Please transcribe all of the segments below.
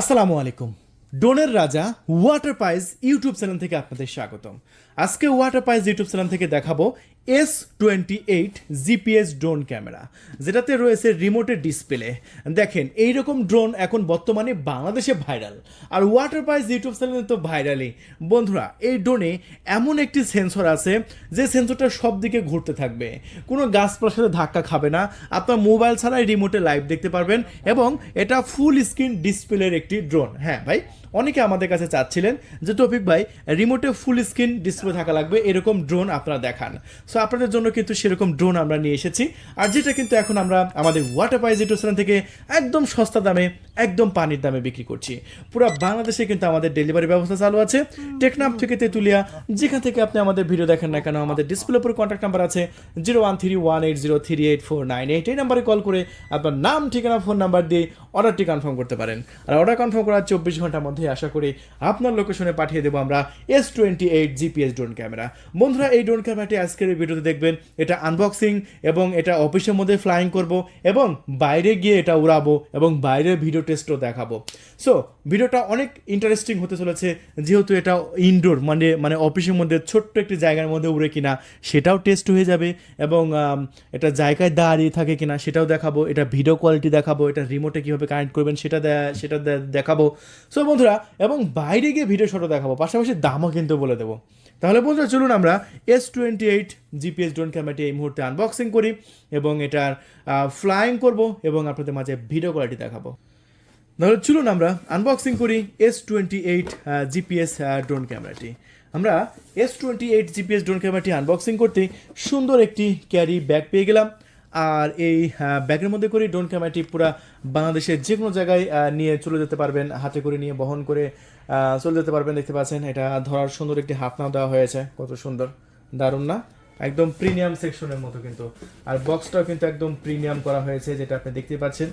আসসালামু আলাইকুম। ডোনের রাজা ওয়াটার পাইজ ইউটিউব চ্যানেল থেকে আপনাদের স্বাগতম। আজকে ওয়াটার পাইজ ইউটিউব চ্যানেল থেকে দেখাবো S twenty eight GPS drone camera যেটাতে রয়েছে রিমোটের ডিসপ্লে দেখেন, এইরকম ড্রোন এখন বর্তমানে বাংলাদেশে ভাইরাল আর ওয়াটার পাইজ ইউটিউব চ্যানেলে তো ভাইরালই বন্ধুরা, এই ড্রোনে এমন একটি সেন্সর আছে, যে সেন্সরটা সব দিকে ঘুরতে থাকবে। কোনো গাছপালার সাথে ধাক্কা খাবে না। আপনার মোবাইল ছাড়াই রিমোটে লাইভ দেখতে পারবেন এবং এটা ফুল স্ক্রিন ডিসপ্লের একটি ড্রোন হ্যাঁ ভাই, অনেকে আমাদের কাছে চাচ্ছিলেন যে টপিক ভাই রিমোটে ফুল স্ক্রিন ডিসপ্লে থাকা লাগবে। এরকম ড্রোন আপনারা দেখান। সো আপনাদের জন্য কিন্তু সেরকম ড্রোন আমরা নিয়ে এসেছি। আর যেটা কিন্তু এখন আমরা আমাদের ওয়াটার পাইজিটোসান থেকে একদম সস্তা দামে একদম পানির দামে বিক্রি করছি। পুরো বাংলাদেশে কিন্তু আমাদের ডেলিভারি ব্যবস্থা চালু আছে। টেকনাম থেকে তেতুলিয়া, যেখান থেকে আপনি আমাদের ভিডিও দেখেন না কেন, আমাদের ডিসপ্লে উপর কন্ট্যাক্ট নাম্বার আছে zero one three one eight zero three eight four nine eight এই নাম্বারে কল করে আপনার নাম, ঠিকানা ফোন নাম্বার দিয়ে অর্ডারটি কনফার্ম করতে পারেন। আর অর্ডার কনফার্ম করার চব্বিশ ঘণ্টার মধ্যে আশা করি আপনার লোকেশনে পাঠিয়ে দেবো আমরা S twenty eight GPS drone camera বন্ধুরা, এই ড্রোন ক্যামেরাটি আজকের ভিডিওতে দেখবেন, এটা আনবক্সিং এবং এটা অফিসের মধ্যে ফ্লাইং করব এবং বাইরে গিয়ে এটা উড়াবো এবং বাইরের ভিডিও টেস্টও দেখাবো। সো ভিডিওটা অনেক ইন্টারেস্টিং হতে চলেছে, যেহেতু এটা ইনডোর মানে মানে অফিসের মধ্যে ছোট্ট একটি জায়গার মধ্যে উড়ে কিনা, সেটাও টেস্ট হয়ে যাবে এবং এটা জায়গায় দাঁড়িয়ে থাকে কিনা সেটাও দেখাবো, এটা ভিডিও কোয়ালিটি দেখাবো, এটা রিমোটে কীভাবে কানেক্ট করবেন সেটা সেটা দেখাবো। সো বন্ধুরা, এবং বাইরে গিয়ে ভিডিও শটও দেখাবো, পাশাপাশি দামও কিন্তু বলে দেবো। তাহলে বন্ধুরা, চলুন আমরা S twenty eight GPS drone ক্যামেরাটি এই মুহূর্তে আনবক্সিং করি এবং এটার ফ্লাইং করব এবং আপনাদের মাঝে ভিডিও কোয়ালিটি দেখাবো। তাহলে চলুন আমরা আনবক্সিং করি S twenty eight GPS drone ক্যামেরাটি আমরা S twenty eight GPS drone ক্যামেরাটি আনবক্সিং করতে সুন্দর একটি ক্যারি ব্যাগ পেয়ে গেলাম। আর এই ব্যাগের মধ্যে করে ড্রোন ক্যামেরাটি পুরা বাংলাদেশের যে কোনো জায়গায় নিয়ে চলে যেতে পারবেন, হাতে করে নিয়ে বহন করে চলে যেতে পারবেন, দেখতে পাচ্ছেন। এটা ধরার সুন্দর একটি হাফনাও দেওয়া হয়েছে, কত সুন্দর, দারুণ না? একদম প্রিমিয়াম সেকশনের মতো কিন্তু। আর বক্সটাও কিন্তু একদম প্রিমিয়াম করা হয়েছে, যেটা আপনি দেখতে পাচ্ছেন।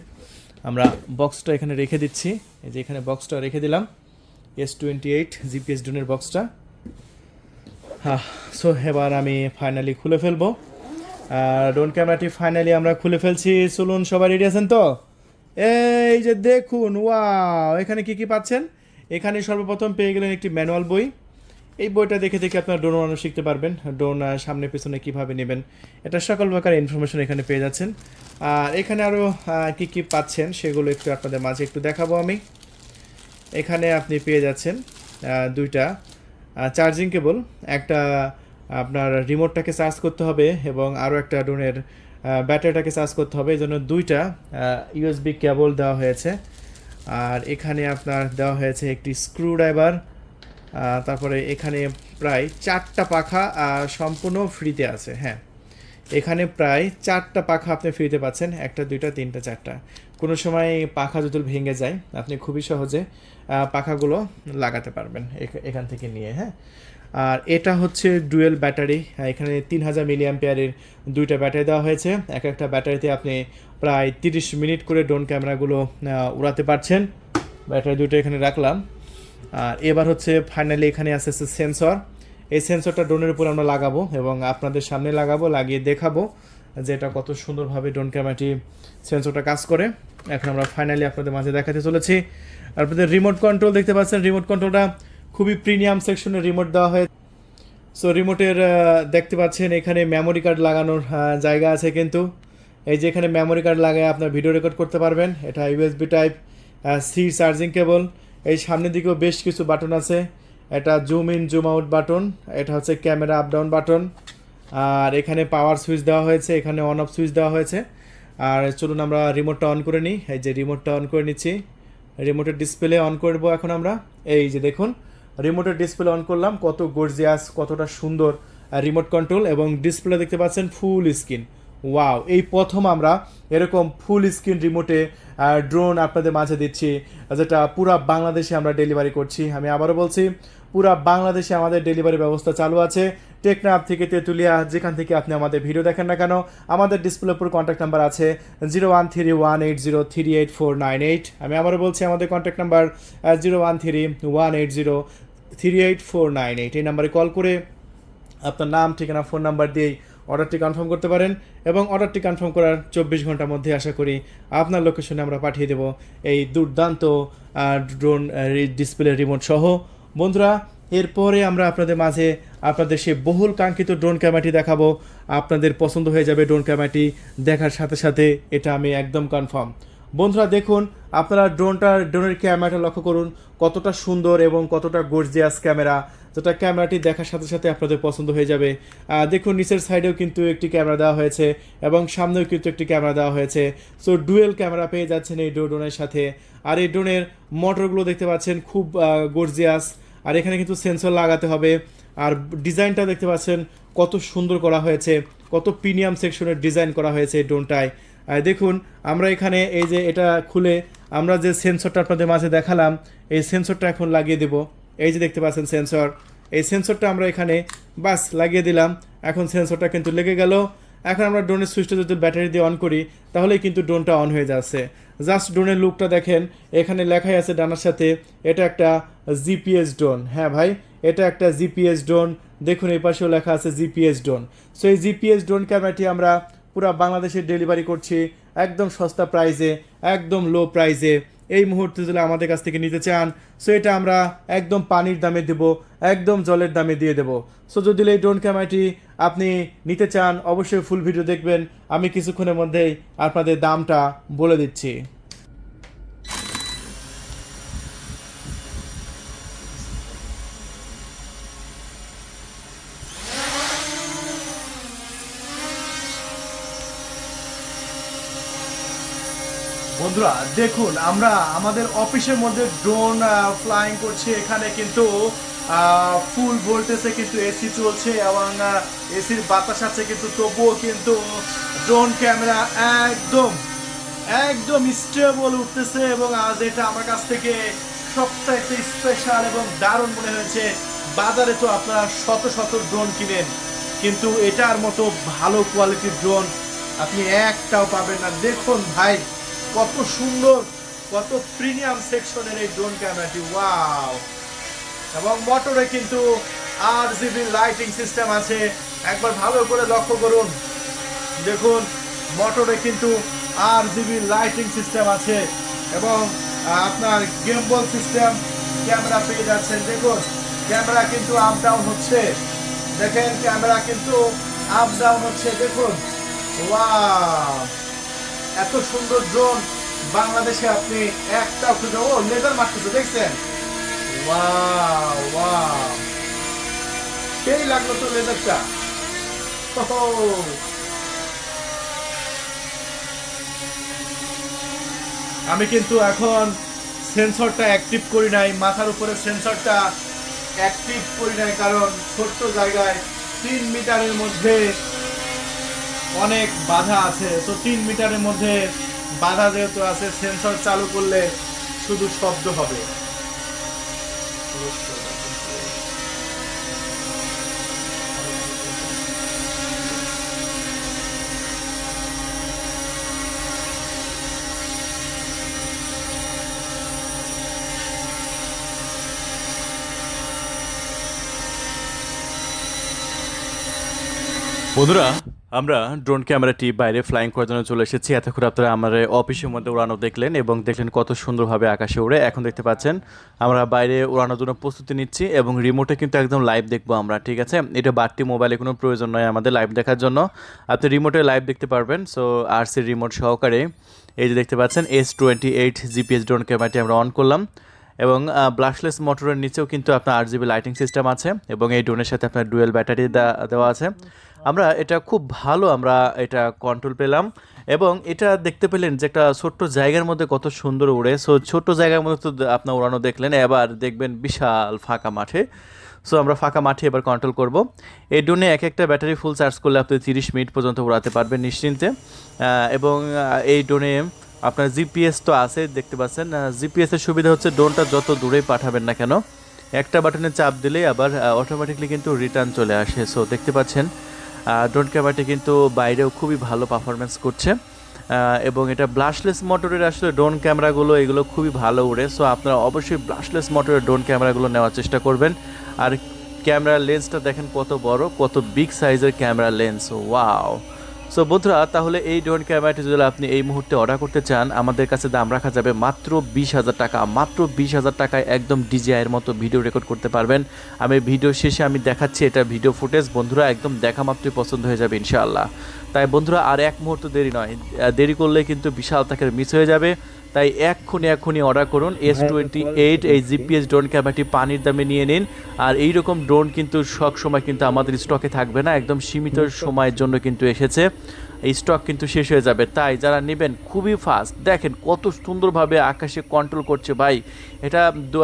আমরা বক্সটা এখানে রেখে দিচ্ছি। এই যে এখানে বক্সটা রেখে দিলাম। এস টোয়েন্টি এইট জিপিএস ড্রোনের বক্সটা হ্যাঁ সো এবার আমি ফাইনালি খুলে ফেলব। আর ড্রোন ক্যামেরাটি ফাইনালি আমরা খুলে ফেলছি। চলুন, সবাই রেডি আছেন তো? এই যে দেখুন ওয়াও এখানে কি কি পাচ্ছেন? এখানে সর্বপ্রথম পেয়ে গেলেন একটি ম্যানুয়াল বই। এই বইটা দেখে দেখে আপনার ড্রোন বানানো শিখতে পারবেন। ড্রোন সামনে, পেছনে কীভাবে নেবেন, এটা সকল প্রকার ইনফরমেশন এখানে পেয়ে যাচ্ছেন। আর এখানে আরও কী কী পাচ্ছেন সেগুলো একটু আপনাদের মাঝে একটু দেখাবো আমি। এখানে আপনি পেয়ে যাচ্ছেন দুইটা চার্জিং কেবল একটা, আপনার রিমোটটাকে চার্জ করতে হবে এবং আরও একটা ড্রোনের ব্যাটারিটাকে চার্জ করতে হবে। এই জন্য দুইটা ইউএসবি কেবল দেওয়া হয়েছে। আর এখানে আপনার দেওয়া হয়েছে একটি স্ক্রু ড্রাইভার তারপরে এখানে প্রায় চারটা পাখা সম্পূর্ণ ফ্রিতে আছে হ্যাঁ। এখানে প্রায় চারটা পাখা আপনি ফ্রিতে পাচ্ছেন, একটা, দুইটা, তিনটা, চারটা। কোনো সময় পাখা যদি ভেঙে যায়, আপনি খুবই সহজে পাখাগুলো লাগাতে পারবেন এখ- এখান থেকে নিয়ে হ্যাঁ। আর এটা হচ্ছে ডুয়েল ব্যাটারি এখানে তিন হাজার মিলিয়াম পেয়ারের দুইটা ব্যাটারি দেওয়া হয়েছে। এক একটা ব্যাটারিতে আপনি প্রায় তিরিশ মিনিট করে ড্রোন ক্যামেরাগুলো উড়াতে পারছেন। ব্যাটারি দুটো এখানে রাখলাম। আর এবার হচ্ছে ফাইনালি এখানে আছে সেন্সর এই সেন্সরটা ড্রোনের উপর আমরা লাগাবো এবং আপনাদের সামনে লাগাবো, লাগিয়ে দেখাবো যে এটা কত সুন্দরভাবে ড্রোন ক্যামেরাটি সেন্সরটা কাজ করে। এখন আমরা ফাইনালি আপনাদের মাঝে দেখাতে চলেছি। আপনাদের রিমোট কন্ট্রোল দেখতে পাচ্ছেন রিমোট কন্ট্রোলটা খুবই প্রিমিয়াম সেকশনের রিমোট দেওয়া হয়েছে সো রিমোটের দেখতে পাচ্ছেন এখানে মেমোরি কার্ড লাগানোর জায়গা আছে কিন্তু। এই যে এখানে মেমোরি কার্ড লাগায় আপনার ভিডিও রেকর্ড করতে পারবেন। এটা USB type C charging cable এই সামনের দিকেও বেশ কিছু বাটন আছে। এটা zoom in zoom out button, এটা হচ্ছে ক্যামেরা আপ ডাউন বাটন। আর এখানে পাওয়ার সুইচ দেওয়া হয়েছে, এখানে অন অফ সুইচ দেওয়া হয়েছে। আর চলুন আমরা রিমোটটা অন করে নিই। এই যে রিমোটটা অন করে নিচ্ছি। রিমোটের ডিসপ্লে অন করব এখন আমরা। এই যে দেখুন রিমোটের ডিসপ্লে অন করলাম। কত গর্জিয়াস কতটা সুন্দর রিমোট কন্ট্রোল এবং ডিসপ্লে দেখতে পাচ্ছেন ফুল স্ক্রিন ওয়াও এই প্রথম আমরা এরকম ফুল স্ক্রিন রিমোটে ড্রোন আপনাদের মাঝে দিচ্ছি, যেটা পুরা বাংলাদেশে আমরা ডেলিভারি করছি। আমি আবারও বলছি, পুরা বাংলাদেশে আমাদের ডেলিভারি ব্যবস্থা চালু আছে। টেকনাফ থেকে তেঁতুলিয়া, যেখান থেকে আপনি আমাদের ভিডিও দেখেন না কেন, আমাদের ডিসপ্লে উপর কন্ট্যাক্ট নাম্বার আছে zero one three one eight zero three eight four nine eight আমি আবারও বলছি, আমাদের contact number zero one three one eight zero three eight four nine eight এই নাম্বারে কল করে আপনার নাম, ঠিকানা ফোন নাম্বার দিয়ে অর্ডারটি কনফার্ম করতে পারেন এবং অর্ডারটি কনফার্ম করার চব্বিশ ঘণ্টার মধ্যে আশা করি আপনার লোকেশনে আমরা পাঠিয়ে দেব এই দুর্দান্ত ড্রোন ডিসপ্লে রিমোট সহ। বন্ধুরা, এরপরে আমরা আপনাদের মাঝে আপনাদের সেই বহুল কাঙ্ক্ষিত ড্রোন ক্যামেরাটি দেখাবো। আপনাদের পছন্দ হয়ে যাবে ড্রোন ক্যামেরাটি দেখার সাথে সাথে এটা আমি একদম কনফার্ম বন্ধুরা, দেখুন, আপনারা ড্রোনটার ড্রোনের ক্যামেরাটা লক্ষ্য করুন, কতটা সুন্দর এবং কতটা গর্জিয়াস ক্যামেরা যেটা ক্যামেরাটি দেখার সাথে সাথে আপনাদের পছন্দ হয়ে যাবে। দেখুন, নিচের সাইডেও কিন্তু একটি ক্যামেরা দেওয়া হয়েছে এবং সামনেও কিন্তু একটি ক্যামেরা দেওয়া হয়েছে। সো ডুয়েল ক্যামেরা পেয়ে যাচ্ছেন এই ড্রোনের সাথে। আর এই ড্রোনের মোটরগুলো দেখতে পাচ্ছেন, খুব গর্জিয়াস আর এখানে কিন্তু সেন্সর লাগাতে হবে। আর ডিজাইনটা দেখতে পাচ্ছেন, কত সুন্দর করা হয়েছে। কত প্রিমিয়াম সেকশনের ডিজাইন করা হয়েছে এই ড্রোনটায় দেখুন, আমরা এখানে এই যে এটা খুলে আমরা যে সেন্সরটা আপনাদের মাঝে দেখালাম, এই সেন্সরটা এখন লাগিয়ে দেব। এই যে দেখতে পাচ্ছেন সেন্সর এই সেন্সরটা আমরা এখানে বাস লাগিয়ে দিলাম। এখন সেন্সরটা কিন্তু লেগে গেল। এখন আমরা ড্রোনের সুইচটা যদি ব্যাটারি দিয়ে অন করি, তাহলেই কিন্তু ড্রোনটা অন হয়ে যাচ্ছে। জাস্ট ড্রোনের লুকটা দেখেন, এখানে লেখাই আছে ডানার সাথে, এটা একটা জিপিএস ড্রোন হ্যাঁ ভাই, এটা একটা জিপিএস ড্রোন দেখুন এই পাশেও লেখা আছে জিপিএস ড্রোন সো এই জিপিএস ড্রোন ক্যামেরাটি আমরা পুরো বাংলাদেশে ডেলিভারি করছি, একদম সস্তা প্রাইসে একদম লো প্রাইসে এই মুহূর্তে যদি আমাদের কাছ থেকে নিতে চান সো এটা আমরা একদম পানির দামে দেব, একদম জলের দামে দিয়ে দেব। সো যদি এই ড্রোন ক্যামেরাটি আপনি নিতে চান, অবশ্যই ফুল ভিডিও দেখবেন। আমি কিছুক্ষণের মধ্যেই আপনাদের দামটা বলে দিচ্ছি। বন্ধুরা, দেখুন, আমরা আমাদের অফিসের মধ্যে ড্রোন ফ্লাইং করছি। এখানে কিন্তু ফুল ভোল্টেজে কিন্তু এসি চলছে এবং এসির বাতাস আছে কিন্তু তবুও কিন্তু ড্রোন ক্যামেরা একদম একদম স্টেবল উঠতেছে এবং আজ এটা আমার কাছ থেকে সবচাইতে স্পেশাল এবং দারুণ মনে হয়েছে, বাজারে তো আপনারা শত শত ড্রোন কিনেন, কিন্তু এটার মতো ভালো কোয়ালিটির ড্রোন আপনি একটাও পাবেন না। দেখুন ভাই কত সুন্দর, কত প্রিমিয়াম সেকশনের এই ড্রোন ক্যামেরাটি ওয়াও এবং মোটরে কিন্তু আর জিবি লাইটিং সিস্টেম আছে। একবার ভালো করে লক্ষ্য করুন। দেখুন মোটরে কিন্তু আর জিবি লাইটিং সিস্টেম আছে এবং আপনার গেমবল সিস্টেম ক্যামেরা পেয়ে যাচ্ছেন। দেখুন ক্যামেরা কিন্তু আপ ডাউন হচ্ছে। দেখেন ক্যামেরা কিন্তু আপ ডাউন হচ্ছে। দেখুন ওয়াও এত সুন্দর ড্রোন বাংলাদেশে আপনি একটা খুঁজে ও লেজার মারতেছে দেখছেন? সেই লাগল তো লেজারটা আমি কিন্তু এখন সেন্সরটা অ্যাক্টিভ করি নাই, মাথার উপরে সেন্সরটা অ্যাক্টিভ করি নাই, কারণ ছোট্ট জায়গায় তিন মিটারের মধ্যে অনেক বাধা আছে। তো তিন মিটারের মধ্যে বাধা যেহেতু আছে সেন্সর চালু করলে শুধু শব্দ হবে। বন্ধুরা আমরা ড্রোন ক্যামেরাটি বাইরে ফ্লাইং করার জন্য চলে এসেছি। এতক্ষণ আপনারা আমার অফিসের মধ্যে উড়ানো দেখলেন এবং দেখলেন কত সুন্দরভাবে আকাশে উড়ে। এখন দেখতে পাচ্ছেন, আমরা বাইরে উড়ানোর জন্য প্রস্তুতি নিচ্ছি এবং রিমোটে কিন্তু একদম লাইভ দেখব আমরা, ঠিক আছে? এটা বাড়তি মোবাইলে কোনো প্রয়োজন নয় আমাদের লাইভ দেখার জন্য। আপনি রিমোটে লাইভ দেখতে পারবেন সো আর সি রিমোট সহকারে। এই যে দেখতে পাচ্ছেন S twenty eight GPS drone ক্যামেরাটি আমরা অন করলাম। এবং ব্লাশলেস মোটরের নিচেও কিন্তু আপনার আট জিবি লাইটিং সিস্টেম আছে এবং এই ড্রোনের সাথে আপনার ডুয়েল ব্যাটারি দেওয়া আছে। আমরা এটা খুব ভালো আমরা এটা কন্ট্রোল পেলাম এবং এটা দেখতে পেলেন যে একটা ছোট্ট জায়গার মধ্যে কত সুন্দর উড়ে। সো ছোট্ট জায়গার মধ্যে তো আপনার উড়ানো দেখলেন, এবার দেখবেন বিশাল ফাঁকা মাঠে। সো আমরা ফাঁকা মাঠে এবার কন্ট্রোল করব। এই ড্রোনে এক একটা ব্যাটারি ফুল চার্জ করলে আপনি তিরিশ মিনিট পর্যন্ত উড়াতে পারবেন নিশ্চিন্তে। এবং এই ড্রোনে আপনার জিপিএস তো আছে, দেখতে পাচ্ছেন। জিপিএসের সুবিধা হচ্ছে ড্রোনটা যত দূরেই পাঠাবেন না কেন, একটা বাটনে চাপ দিলেই আবার অটোমেটিকলি কিন্তু রিটার্ন চলে আসে। সো দেখতে পাচ্ছেন ড্রোন ক্যামেরাটি কিন্তু বাইরেও খুবই ভালো পারফরমেন্স করছে। এবং এটা ব্লাশলেস মোটরের আসলে ড্রোন ক্যামেরাগুলো এগুলো খুবই ভালো উড়ে। সো আপনারা অবশ্যই ব্লাশলেস মোটরের ড্রোন ক্যামেরাগুলো নেওয়ার চেষ্টা করবেন। আর ক্যামেরা লেন্সটা দেখেন কত বড়, কত বিগ সাইজের ক্যামেরা লেন্স ওয়াও সো বন্ধুরা, তাহলে এই ড্রোন ক্যামেরাটি যদি আপনি এই মুহূর্তে অর্ডার করতে চান, আমাদের কাছে দাম রাখা যাবে মাত্র বিশ হাজার টাকা। মাত্র বিশ হাজার টাকায় একদম ডিজিআইয়ের মতো ভিডিও রেকর্ড করতে পারবেন। আমি ভিডিও শেষে আমি দেখাচ্ছি এটা ভিডিও ফুটেজ বন্ধুরা, একদম দেখা মাত্রই পছন্দ হয়ে যাবে, ইনশাআল্লাহ। তাই বন্ধুরা, আর এক মুহূর্ত দেরি নয়। দেরি করলে কিন্তু বিশাল তাকে মিস হয়ে যাবে। তাই এক্ষুনি এক্ষুনি অর্ডার করুন এস টোয়েন্টি এইট এই জিপিএস ড্রোন ক্যামেরাটি পানির দামে নিয়ে নিন। আর এই রকম ড্রোন কিন্তু সব সময় কিন্তু আমাদের স্টকে থাকবে না একদম সীমিত। সময়ের জন্য কিন্তু এসেছে। এই স্টক কিন্তু শেষ হয়ে যাবে। তাই যারা নেবেন খুবই ফাস্ট দেখেন কত সুন্দরভাবে আকাশে কন্ট্রোল করছে ভাই। এটা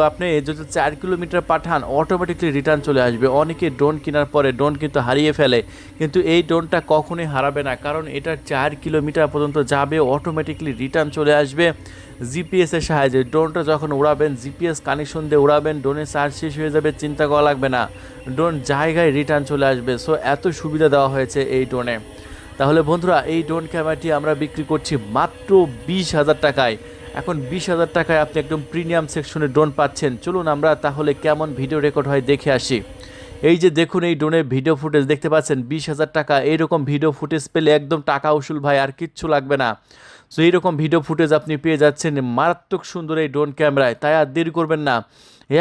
আপনি যদি চার কিলোমিটার পাঠান অটোমেটিকলি রিটার্ন চলে আসবে। অনেকে ড্রোন কেনার পরে ড্রোন কিন্তু হারিয়ে ফেলে। কিন্তু এই ড্রোনটা কখনোই হারাবে না। কারণ এটা চার কিলোমিটার পর্যন্ত যাবে অটোমেটিকলি রিটার্ন চলে আসবে। জিপিএসের সাহায্যে ড্রোনটা যখন উড়াবেন জিপিএস কানেকশন দিয়ে উড়াবেন ড্রোনের চার্জ শেষ হয়ে যাবে, চিন্তা করা লাগবে না। ড্রোন জায়গায় রিটার্ন চলে আসবে। সো এত সুবিধা দেওয়া হয়েছে এই ড্রোনে তাহলে বন্ধুরা, এই ড্রোন ক্যামেরাটি আমরা বিক্রি করছি মাত্র বিশ হাজার টাকায়। এখন বিশ হাজার টাকায় আপনি একদম প্রিমিয়াম সেকশনে ড্রোন পাচ্ছেন। চলুন আমরা তাহলে কেমন ভিডিও রেকর্ড হয় দেখে আসি। এই যে দেখুন, এই ড্রোনের ভিডিও ফুটেজ দেখতে পাচ্ছেন, বিশ হাজার টাকা। এইরকম ভিডিও ফুটেজ পেলে একদম টাকা উসুল ভাই, আর কিচ্ছু লাগবে না। সো এইরকম ভিডিও ফুটেজ আপনি পেয়ে যাচ্ছেন মারাত্মক সুন্দর এই ড্রোন ক্যামেরায় তাই আর দেরি করবেন না।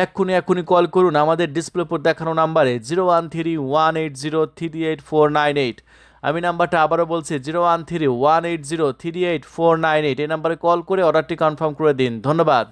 এক্ষুনি এক্ষুনি কল করুন। আমাদের ডিসপ্লে উপর দেখানো নাম্বারে zero one three one eight zero three eight four nine eight আমি নাম্বারটা আবারও বলছি, zero one three, one eight zero, three eight four nine eight. এই নাম্বারে কল করে অর্ডারটি কনফার্ম করে দিন। ধন্যবাদ।